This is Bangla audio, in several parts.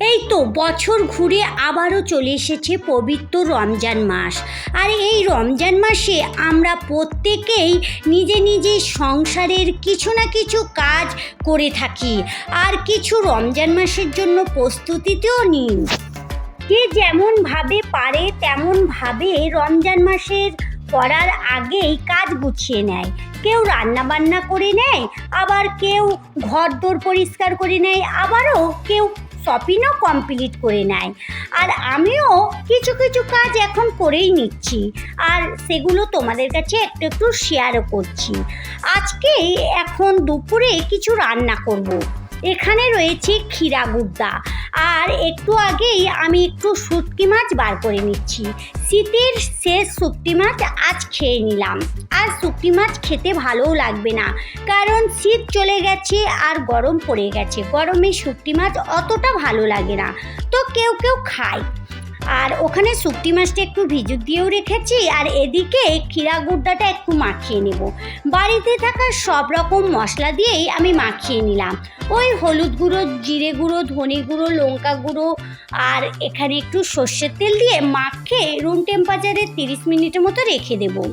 এই তো বছর ঘুরে আবারও চলে এসেছে পবিত্র রমজান মাস। আর এই রমজান মাসে আমরা প্রত্যেকেই নিজে নিজে সংসারের কিছু না কিছু কাজ করে থাকি। আর কিছু রমজান মাসের জন্য প্রস্তুতিতেও নিই। যে যেমনভাবে পারে তেমনভাবে রমজান মাসের করার আগেই কাজ গুছিয়ে নেয়। কেউ রান্না বান্না করে নেয়, আবার কেউ ঘর দোর পরিষ্কার করে নেয়, আবারও কেউ শপিংও কমপ্লিট করে নেয়। আর আমিও কিছু কিছু কাজ এখন করেই নিচ্ছি। আর সেগুলো তোমাদের কাছে একটু একটু শেয়ারও করছি। আজকে এখন দুপুরে কিছু রান্না করব। এখানে রয়েছে ক্ষীরা গুদ্দা আর একটু আগেই আমি একটু শুটকি মাছ বার করে নিচ্ছি। শীতের শেষ শুটকি মাছ আজ খেয়ে নিলাম। আর শুক্তি মাছ খেতে ভালোও লাগবে না, কারণ শীত চলে গেছে আর গরম পড়ে গেছে। গরমে শুক্তি মাছ অতটা ভালো লাগে না। তো কেউ কেউ খায়। আর ওখানে শুক্তি মাছটা একটু ভিজুক দিয়েও রেখেছি, আর এদিকে ক্ষীরা গুড়টাটা একটু মাখিয়ে নেব। বাড়িতে থাকা সব রকম মশলা দিয়েই আমি মাখিয়ে নিলাম। ওই হলুদ গুঁড়ো, জিরে গুঁড়ো, ধনে গুঁড়ো, লঙ্কা গুঁড়ো, আর এখানে একটু সর্ষের তেল দিয়ে মাখিয়ে রুম টেম্পারেচারে তিরিশ মিনিটের মতো রেখে দেবো।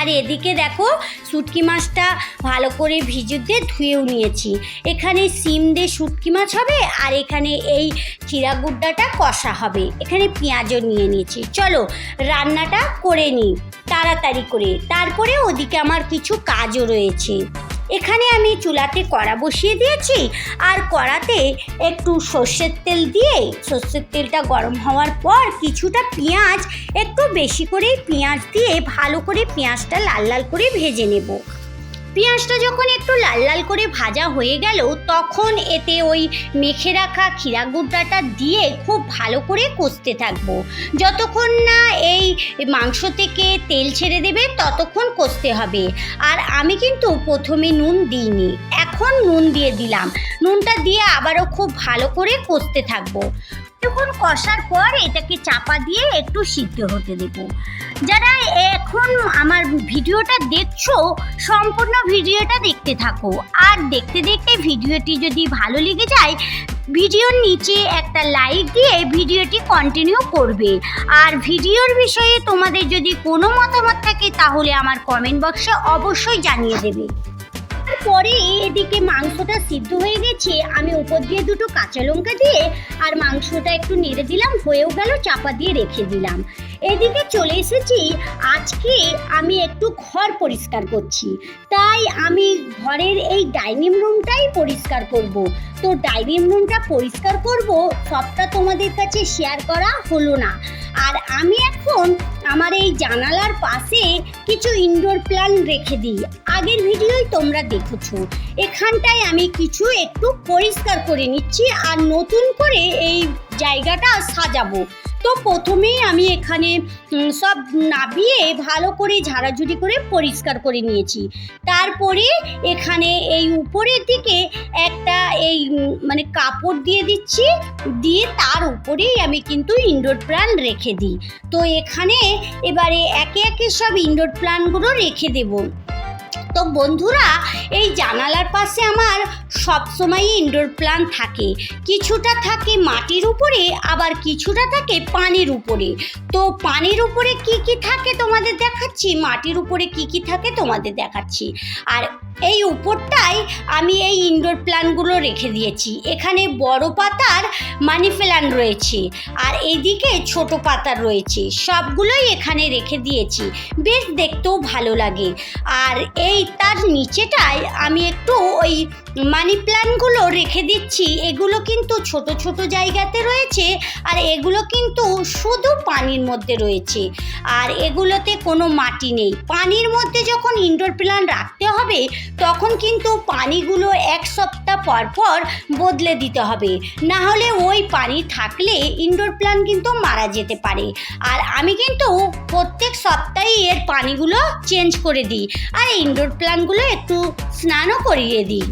আর এদিকে দেখো শুটকি মাছটা ভালো করে ভিজে দিয়ে ধুয়েও নিয়েছি। এখানে সিম দিয়ে শুটকি মাছ হবে আর এখানে এই চিরা গুড্ডাটা কষা হবে। এখানে পেঁয়াজও নিয়ে নিয়েছি। চলো রান্নাটা করে নিই, তাড়াতাড়ি করে। তারপরে ওদিকে আমার কিছু কাজও রয়েছে। এখানে আমি চুলাতে কড়া বসিয়ে দিয়েছি। আর কড়াতে একটু সর্ষের তেল দিয়ে, সর্ষের তেলটা গরম হওয়ার পর কিছুটা পেঁয়াজ, একটু বেশি করে পেঁয়াজ দিয়ে ভালো করে পেঁয়াজটা লাল লাল করে ভেজে নেব। পেঁয়াজটা যখন একটু লাল লাল করে ভাজা হয়ে গেল, তখন এতে ওই মেখে রাখা ক্ষীরা গুঁড়াটা দিয়ে খুব ভালো করে কষতে থাকব। যতক্ষণ না এই মাংস থেকে তেল ছেড়ে দেবে, ততক্ষণ কষতে হবে। আর আমি কিন্তু প্রথমে নুন দিইনি, এখন নুন দিয়ে দিলাম। নুনটা দিয়ে আবারও খুব ভালো করে কষতে থাকব। তখন কষার পর এটাকে চাপা দিয়ে একটু সিদ্ধ হতে দেবো। যারা এখন আমার ভিডিওটা দেখছ, সম্পূর্ণ ভিডিওটা দেখতে থাকো। আর দেখতে দেখতে ভিডিওটি যদি ভালো লেগে যায়, ভিডিওর নিচে একটা লাইক দিয়ে ভিডিওটি কন্টিনিউ করবে। আর ভিডিওর বিষয়ে তোমাদের যদি কোনো মতামত থাকে, তাহলে আমার কমেন্ট বক্সে অবশ্যই জানিয়ে দেবে। পরে এদিকে মাংসটা সিদ্ধ হয়ে গেছে। আমি উপর দিয়ে দুটো কাঁচা লঙ্কা দিয়ে আর মাংসটা একটু নেড়ে দিলাম, হয়েও গেল, চাপা দিয়ে রেখে দিলাম। এদিকে চলে এসেছি। আজকে আমি একটু ঘর পরিষ্কার করছি। তাই আমি ঘরের এই ডাইনিং রুমটাই পরিষ্কার করব। তো ডাইনিং রুমটা পরিষ্কার করব, সবটা তোমাদের কাছে শেয়ার করা হলো না। আর আমি এখন আমার এই জানালার পাশে কিছু ইনডোর প্ল্যান রেখে দিই। আগের ভিডিওই তোমরা দেখেছ। এখানটায় আমি কিছু একটু পরিষ্কার করে নিচ্ছি আর নতুন করে এই জায়গাটা সাজাবো। তো প্রথমেই আমি এখানে সব নাবিয়ে ভালো করে ঝাড়াঝুড়ি করে পরিষ্কার করে নিয়েছি। তারপরে এখানে এই উপরের দিকে একটা এই মানে কাপড় দিয়ে দিচ্ছি, দিয়ে তার উপরেই আমি কিন্তু ইনডোর প্ল্যান রেখে দিই। তো এখানে এবারে একে একে সব ইনডোর প্ল্যানগুলো রেখে দেবো। তো বন্ধুরা এই জানালার পাশে আমার সবসময় ইনডোর প্ল্যান থাকে। কিছুটা থাকে মাটির উপরে, আবার কিছুটা থাকে পানির উপরে। তো পানির উপরে কি কি থাকে তোমাদের দেখাচ্ছি? মাটির উপরে কি কি থাকে তোমাদের দেখাচ্ছি। আর এই উপরটায় আমি এই ইনডোর প্ল্যানগুলো রেখে দিয়েছি। এখানে বড় পাতার মানি প্ল্যান্ট রয়েছে, আর এইদিকে ছোট পাতার রয়েছে। সবগুলোই এখানে রেখে দিয়েছি। বেশ দেখতেও ভালো লাগে। আর এই তার নিচেটায় আমি একটু ওই মানি প্ল্যান্টগুলো রেখে দিচ্ছি। এগুলো কিন্তু ছোট ছোট জায়গাতে রয়েছে আর এগুলো কিন্তু শুধু পানির মধ্যে রয়েছে। আর এগুলোতে কোনো মাটি নেই। পানির মধ্যে যখন ইনডোর প্ল্যান্ট রাখতে হবে, তখন কিন্তু পানিগুলো এক সপ্তাহ পর পর বদলে দিতে হবে। না হলে ওই পানি থাকলে ইনডোর প্ল্যান্ট কিন্তু মারা যেতে পারে। আর আমি কিন্তু প্রত্যেক সপ্তাহে এর পানিগুলো চেঞ্জ করে দিই। আর ইনডোর প্ল্যান্টগুলো একটু স্নানও করিয়ে দিই।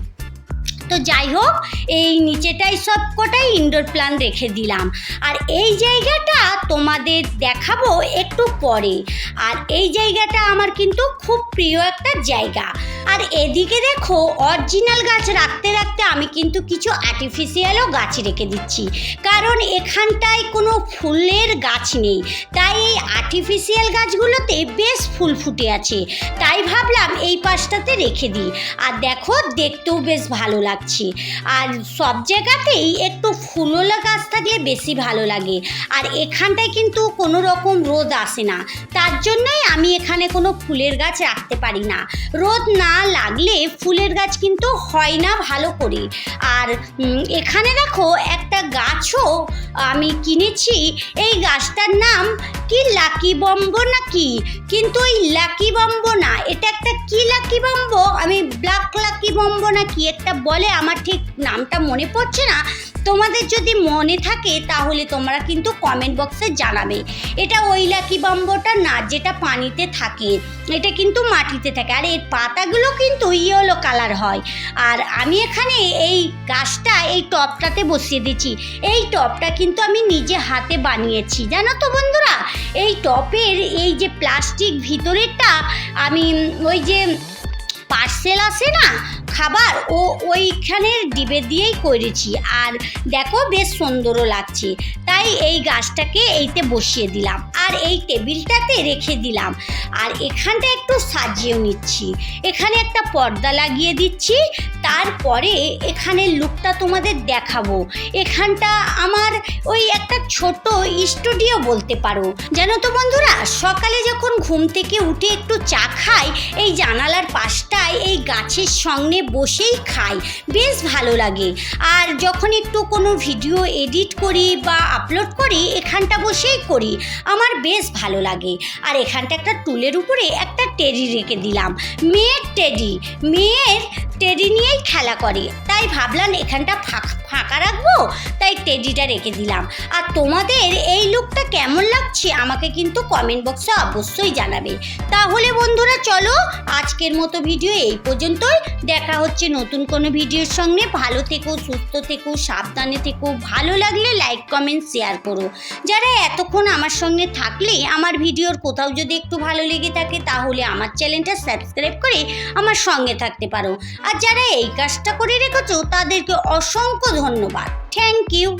তো যাই হোক, এই নিচেটাই সব কটাই ইনডোর প্ল্যান রেখে দিলাম। আর এই জায়গাটা তোমাদের দেখাবো একটু পরে। আর এই জায়গাটা আমার কিন্তু খুব প্রিয় একটা জায়গা। আর এদিকে দেখো অরিজিনাল গাছ রাখতে রাখতে আমি কিন্তু কিছু আর্টিফিশিয়ালও গাছ রেখে দিচ্ছি। কারণ এখানটায় কোনো ফুলের গাছ নেই। তাই এই আর্টিফিশিয়াল গাছগুলোতে বেশ ফুল ফুটে আছে। তাই ভাবলাম এই পাশটাতে রেখে দিই। আর দেখো, দেখতেও বেশ ভালো লাগছে আর সব জায়গাতেই একটু ফুলওয়ালা গাছ থাকলে বেশি ভালো লাগে। আর এখানটায় কিন্তু কোনো রকম রোদ আসে না। তার জন্যই আমি এখানে কোনো ফুলের গাছ রাখতে পারি না। রোদ না লাগলে ফুলের গাছ কিন্তু হয় না ভালো করে। আর এখানে দেখো একটা গাছও আমি কিনেছি। এই গাছটার নাম কি লাকি বম্ব নাকি? কিন্তু ওই লাকি বম্ব না, এটা একটা কি লাকি বম্ব? আমি ব্ল্যাক লাকি বম্ব না কি একটা বলে, আমার ঠিক নামটা মনে পড়ছে না। তোমাদের যদি মনে থাকে, তাহলে তোমরা কিন্তু কমেন্ট বক্সে জানাবে। এটা ওই লাকি বম্বটা না, যেটা পানিতে থাকে। এটা কিন্তু মাটিতে থাকে। আর এর পাতাগুলো কিন্তু ইয়েলো কালার হয়। আর আমি এখানে এই গাছটা, এই টবটাতে বসিয়ে দিচ্ছি এই টবটা কিন্তু আমি নিজে হাতে বানিয়েছি। জানো তো বন্ধুরা এই টপের এই যে প্লাস্টিক ভিতরেরটা, আমি ওই যে পার্সেল আসে না, খাবার, ও ওইখানের ডিবে দিয়েই করেছি। আর দেখো বেশ সুন্দরও লাগছে। তাই এই গাছটাকে এইতে বসিয়ে দিলাম। আর এই টেবিলটাতে রেখে দিলাম। আর এখানটা একটু সাজিয়েও নিচ্ছি। এখানে একটা পর্দা লাগিয়ে দিচ্ছি। তারপরে এখানে লুকটা তোমাদের দেখাবো। এখানটা আমার ওই একটা ছোট স্টুডিও বলতে পারো। জানো তো বন্ধুরা, সকালে যখন ঘুম থেকে উঠে একটু চা খাই, এই জানালার পাশটায় এই গাছের সঙ্গে বসেই খাই। বেশ ভালো লাগে। আর যখন একটু কোনো ভিডিও এডিট করি বা আপলোড করি, এখানটা বসেই করি। আমার বেশ ভালো লাগে। আর এখানটা একটা টুলের উপরে একটা টেডি রেখে দিলাম। মেয়ের টেডি মেয়ের টেডি নিয়েই খেলা করে। তাই ভাবলাম এখানটা ফাঁকা রাখব, তাই টেডিটা রেখে দিলাম। আর তোমাদের এই লুকটা কেমন লাগছে আমাকে কিন্তু কমেন্ট বক্সে অবশ্যই জানাবে। তাহলে বন্ধুরা চলো আজকের মতো ভিডিও এই পর্যন্তই। দেখা হচ্ছে নতুন কোনো ভিডিওর সঙ্গে। ভালো থেকো, সুস্থ থেকো, সাবধানে থেকো। ভালো লাগলে লাইক কমেন্ট শেয়ার করো। যারা এতক্ষণ আমার সঙ্গে থাকলে আমার ভিডিওর কোথাও যদি একটু ভালো লেগে থাকে, তাহলে আমার চ্যানেলটা সাবস্ক্রাইব করে আমার সঙ্গে থাকতে পারো। আর যারা এই কাজটা করে রেখেছো, তাদেরকে অসংখ্য ধন্যবাদ। Thank you